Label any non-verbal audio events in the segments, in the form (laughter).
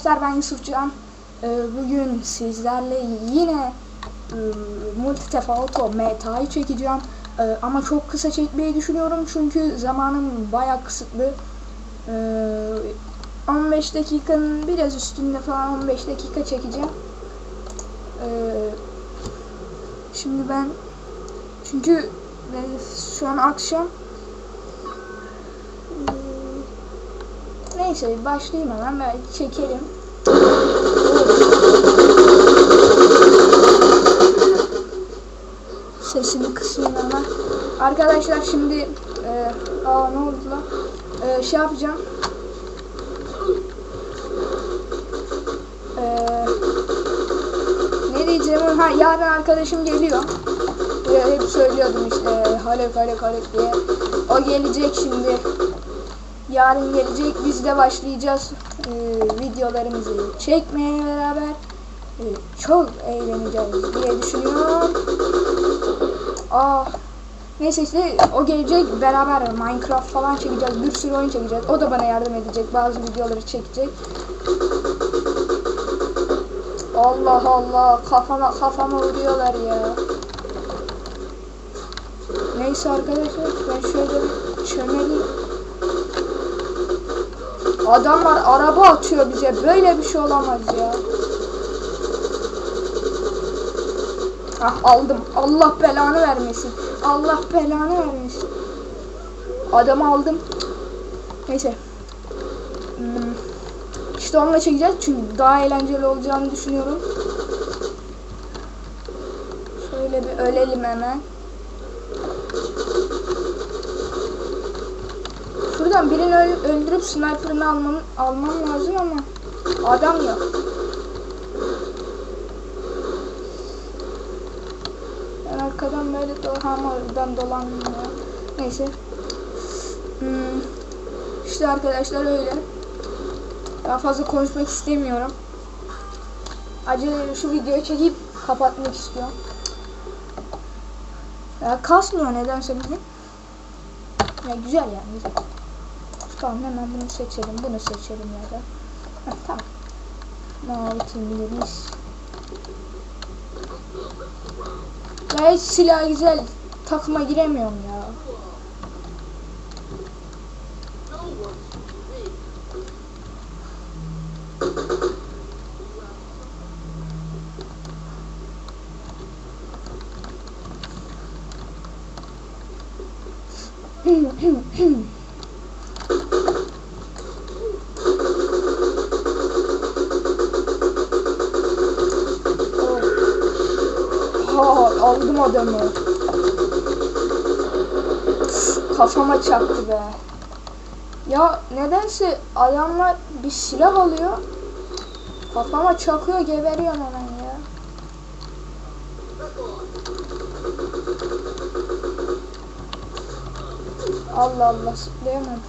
arkadaşlar ben Yusufcan. Ee, bugün sizlerle yine e, Multi Tefauto Meta'yı çekeceğim. Ee, ama çok kısa çekmeyi düşünüyorum çünkü zamanım bayağı kısıtlı. Ee, 15 dakikanın biraz üstünde falan 15 dakika çekeceğim. Ee, şimdi ben çünkü ben şu an akşam Neyse başlayayım hemen belki çekerim. Sesini kısayım hemen. Arkadaşlar şimdi e, aa ne oldu lan? E, şey yapacağım. E, ne diyeceğim? Ha yarın arkadaşım geliyor. Ya, hep söylüyordum işte Halep Halep Halep diye. O gelecek şimdi. Yarın gelecek. Biz de başlayacağız e, videolarımızı çekmeye beraber. E, çok eğleneceğiz diye düşünüyorum. Aa, neyse işte o gelecek. Beraber Minecraft falan çekeceğiz. Bir sürü oyun çekeceğiz. O da bana yardım edecek. Bazı videoları çekecek. Allah Allah kafama kafama vuruyorlar ya. Neyse arkadaşlar ben şöyle çömeleyim. Adamlar araba atıyor bize. Böyle bir şey olamaz ya. Ah aldım. Allah belanı vermesin. Allah belanı vermesin. Adamı aldım. Neyse. Hmm. İşte onunla çekeceğiz çünkü daha eğlenceli olacağını düşünüyorum. Şöyle bir ölelim hemen. Şuradan birini öl- öldürüp sniper'ını almam, almam lazım ama adam yok. Ben arkadan böyle dolan oradan dolanmıyor. Neyse. Hmm. İşte arkadaşlar öyle. Daha fazla konuşmak istemiyorum. Acele şu videoyu çekip kapatmak istiyorum. Ya kasmıyor nedense bizim. Ya güzel yani güzel. Tamam hemen bunu seçelim. Bunu seçelim ya da. Heh, tamam. Mavi kimliğimiz. Ya hiç silah güzel. Takıma giremiyorum ya. Adamı. Kafama çaktı be. Ya nedense adamlar bir silah alıyor. Kafama çakıyor geberiyorum hemen ya. Allah Allah zıplayamadım.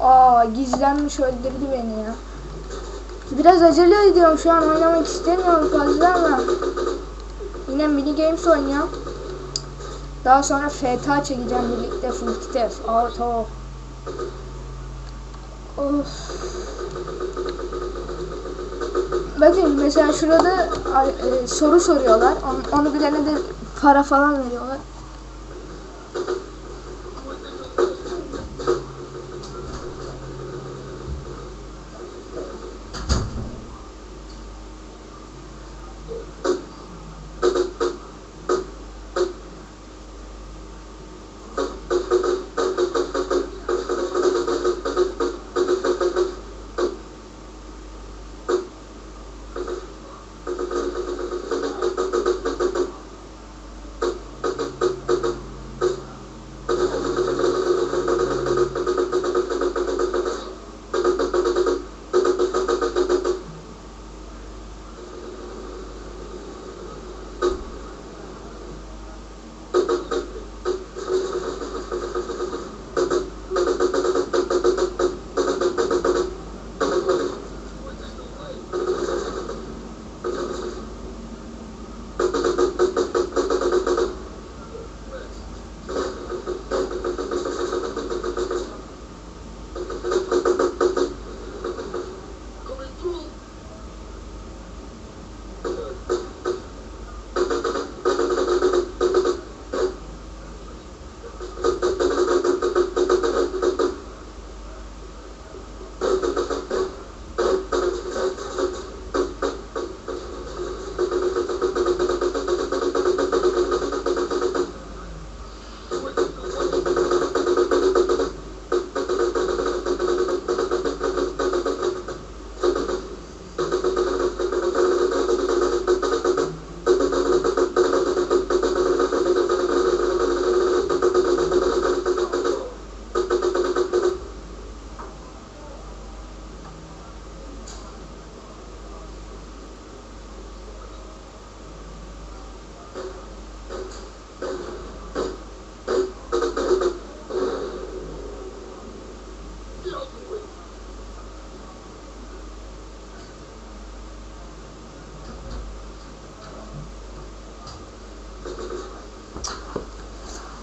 Aa gizlenmiş öldürdü beni ya. Biraz acele ediyorum şu an oynamak istemiyorum fazla ama yine mini games oynuyorum. Daha sonra FTA çekeceğim birlikte full kitef, auto. Of. Bakın mesela şurada e, soru soruyorlar. Onu, onu bilene de para falan veriyorlar.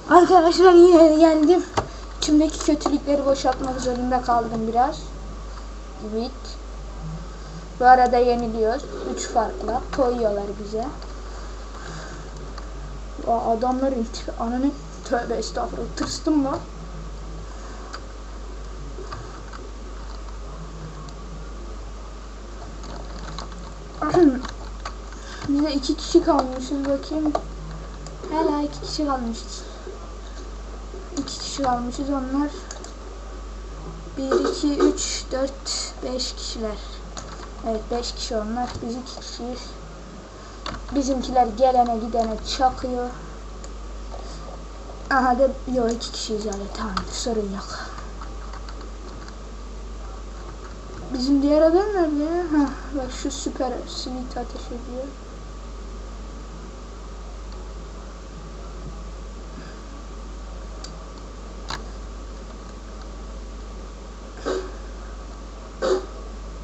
Arkadaşlar yine geldim. İçimdeki kötülükleri boşaltmak zorunda kaldım biraz. Evet. Bu arada yeniliyoruz. Üç farkla koyuyorlar bize. Aa, adamların tipi ananın tövbe estağfurullah tırstım lan. (clears throat) Bize iki kişi kalmışız bakayım. Hala iki kişi kalmışız. İki kişi kalmışız onlar. 1, 2, 3, 4, 5 kişiler. Evet 5 kişi onlar. Biz iki kişiyiz. Bizimkiler gelene gidene çakıyor. Aha da yok iki kişiyiz yani tamam sorun yok. Bizim diğer adam nerede? Hah, bak şu süper sweet ateş ediyor.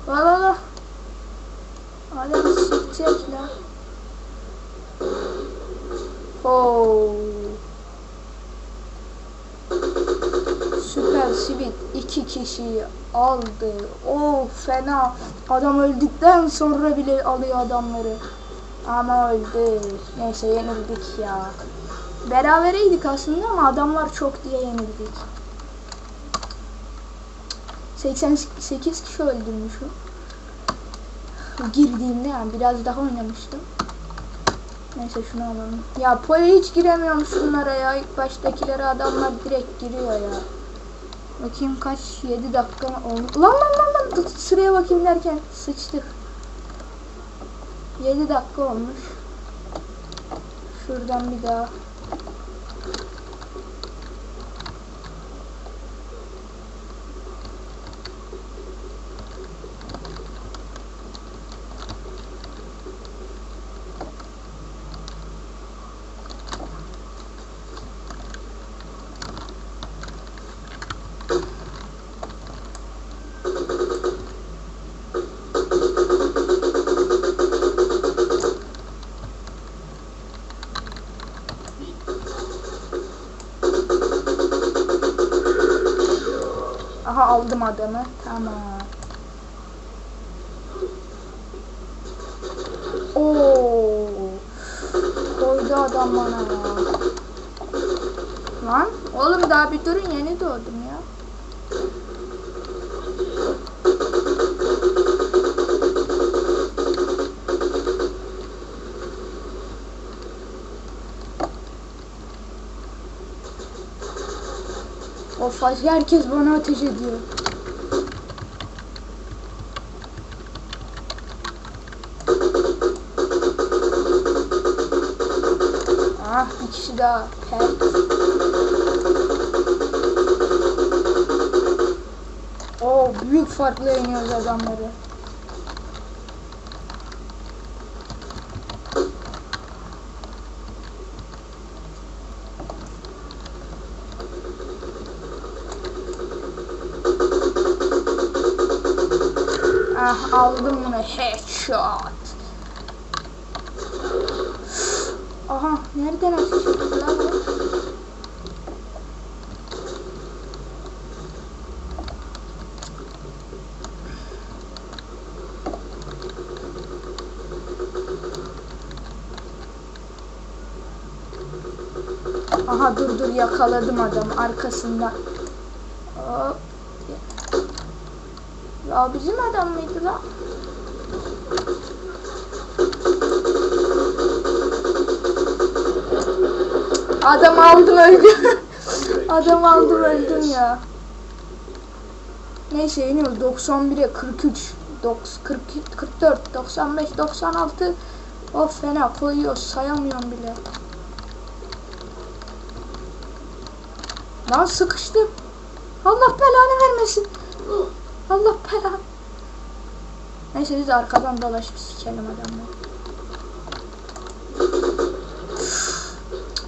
Valla la. Adam sikecek la. Oo. Süper Sivit iki kişiyi aldı. O fena. Adam öldükten sonra bile alıyor adamları. Ama öldü. Neyse yenildik ya. Berabereydik aslında ama adamlar çok diye yenildik. 88 kişi öldürmüşüm. Girdiğimde yani biraz daha oynamıştım. Neyse şunu alalım. Ya poya hiç giremiyorum şunlara ya. İlk baştakilere adamlar direkt giriyor ya. Bakayım kaç 7 dakika oldu. Lan lan lan lan sıraya bakayım derken sıçtık. 7 dakika olmuş. Şuradan bir daha. Aha aldım adamı. Tamam. Oo. Koydu adam bana ya. Lan oğlum daha bir durun yeni doğdum ya. Of herkes bana ateş ediyor. Ah bir kişi daha. Pel. Oo büyük farklı yeniyoruz adamları. Ah aldım bunu headshot. Aha nereden bu? Aha dur dur yakaladım adamı arkasında. Hop. Ya bizim adam mıydı lan? Adam aldım öldüm. Adam aldım öldüm ya. Neyse yeniyoruz 91'e 43 90, 40, 44 95 96 Of fena koyuyor sayamıyorum bile. Lan sıkıştım. Allah belanı vermesin. Allah belanı. Neyse biz arkadan dolaşıp sikelim adamları.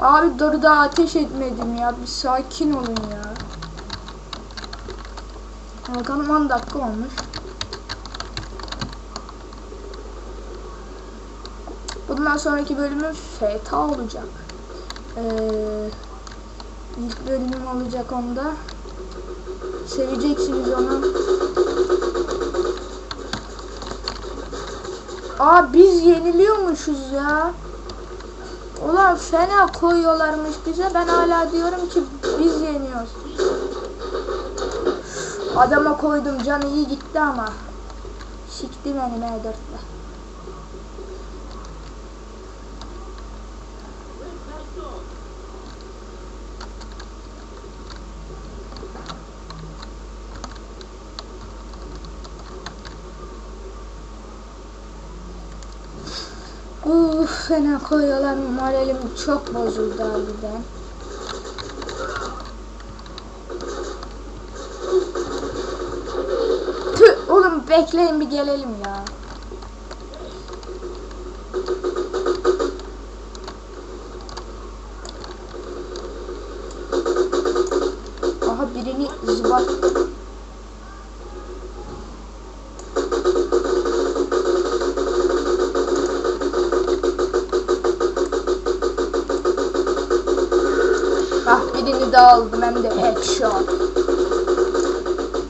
Abi dur daha ateş etmedim ya. Bir sakin olun ya. Bakalım 10 dakika olmuş. Bundan sonraki bölümü FTA olacak. Ee, İlk bölümüm olacak onda. Seveceksiniz onu. Aa biz yeniliyormuşuz ya. Ulan fena koyuyorlarmış bize. Ben hala diyorum ki biz yeniyoruz. Adama koydum canı iyi gitti ama. Sikti beni M4'le. Fena koyuyorlar moralim çok bozuldu harbiden. Tüh oğlum bekleyin bir gelelim ya. Birini daha aldım hem de headshot.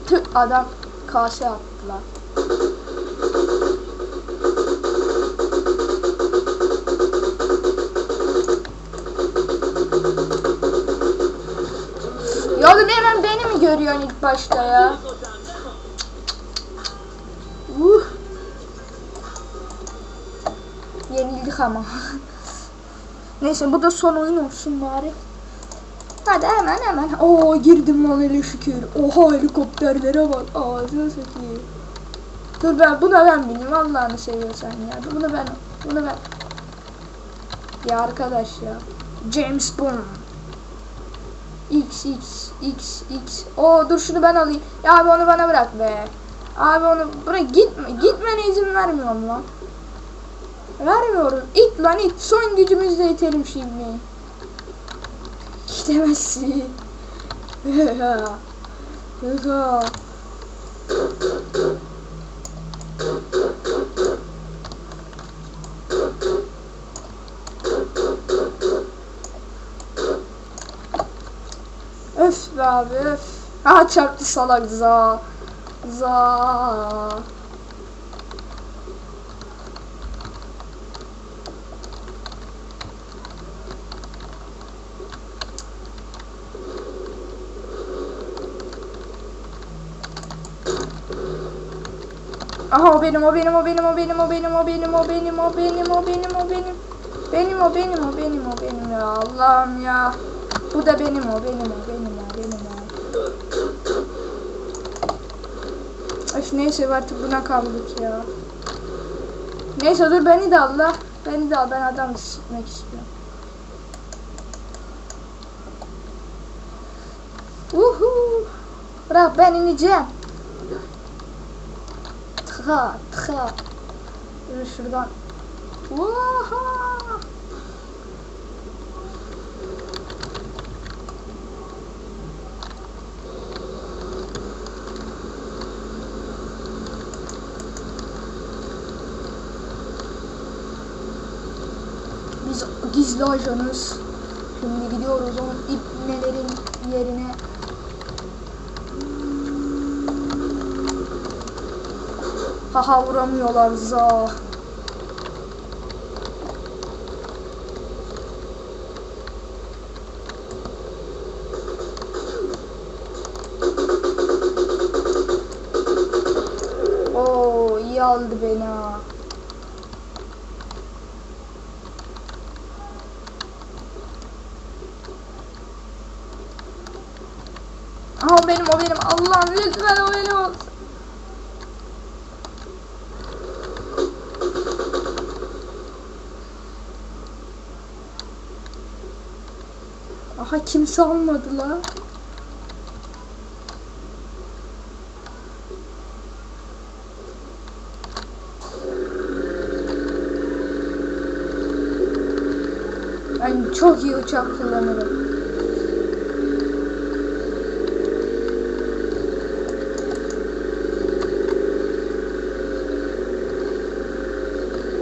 Tüh adam kase attılar. Ya oğlum hemen beni mi görüyorsun ilk başta ya? Uh. Yenildik ama. (laughs) Neyse bu da son oyun olsun bari. Hemen hemen. Oo girdim lan hele şükür. Oha helikopterlere bak. Ağzına satayım. Dur ben buna ben bineyim Allah'ını seviyorsan ya. Bunu ben bunu ben. Ya arkadaş ya. James Bond. X X X X. Oo dur şunu ben alayım. Ya abi onu bana bırak be. Abi onu bırak gitme. Gitmene izin vermiyorum lan. Vermiyorum. İt lan it. Son gücümüzle itelim şimdi. Gidemezsin. Hıha. Öf be abi öf. Ha çarptı salak za. Za. Aha o benim o benim o benim o benim o benim o benim o benim o benim o benim o benim benim o benim o benim o benim ya Allah'ım ya bu da benim o benim o benim o benim o Öf neyse artık buna kaldık ya Neyse dur beni de al la beni de al ben adam sıkmak istiyorum Uhu Bırak ben ineceğim Tıka tıka. Yürü şuradan. Vaha. Biz gizli ajanız. Şimdi gidiyoruz o ipnelerin yerine. Haha vuramıyorlar za. Oo iyi aldı beni ha. O benim o benim Allah'ım lütfen o benim Aha kimse almadı la. Ben çok iyi uçak kullanırım.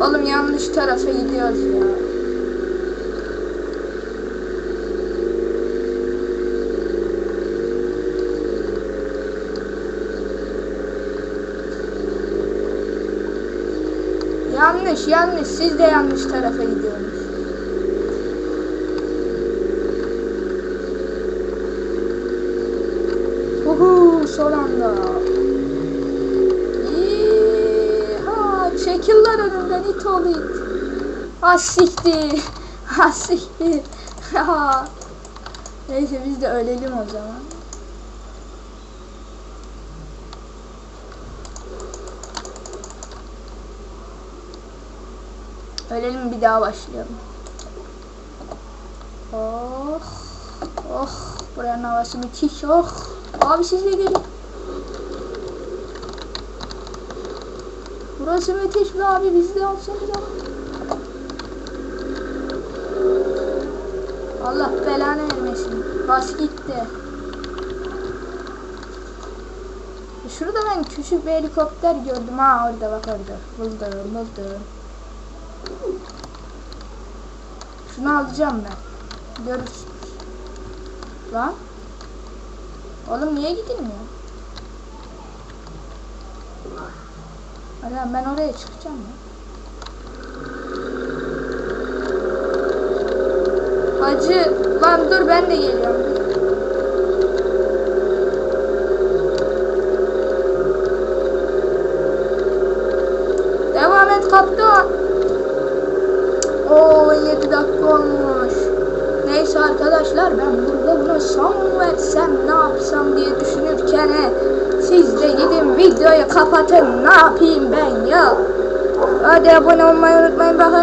Oğlum yanlış tarafa gidiyoruz ya. Yanlış yanlış siz de yanlış tarafa gidiyorsunuz. Uhu son anda. Ha çekil lan önümden it ol it. Ha siktir. Ha. Neyse biz de ölelim o zaman. Ölelim bir daha başlayalım. Oh. Oh. Buranın havası müthiş. Oh. Abi siz de gelin. Burası müthiş be abi biz de olsanız Allah belanı vermesin. Bas gitti. Şurada ben küçük bir helikopter gördüm. Ha orada bak orada. Buldum buldum. Şunu alacağım ben. Görürsünüz. Lan. Oğlum niye gidilmiyor? Hadi ben oraya çıkacağım ya. Hacı lan dur ben de geliyorum. Videoyu kapatın ne yapayım ben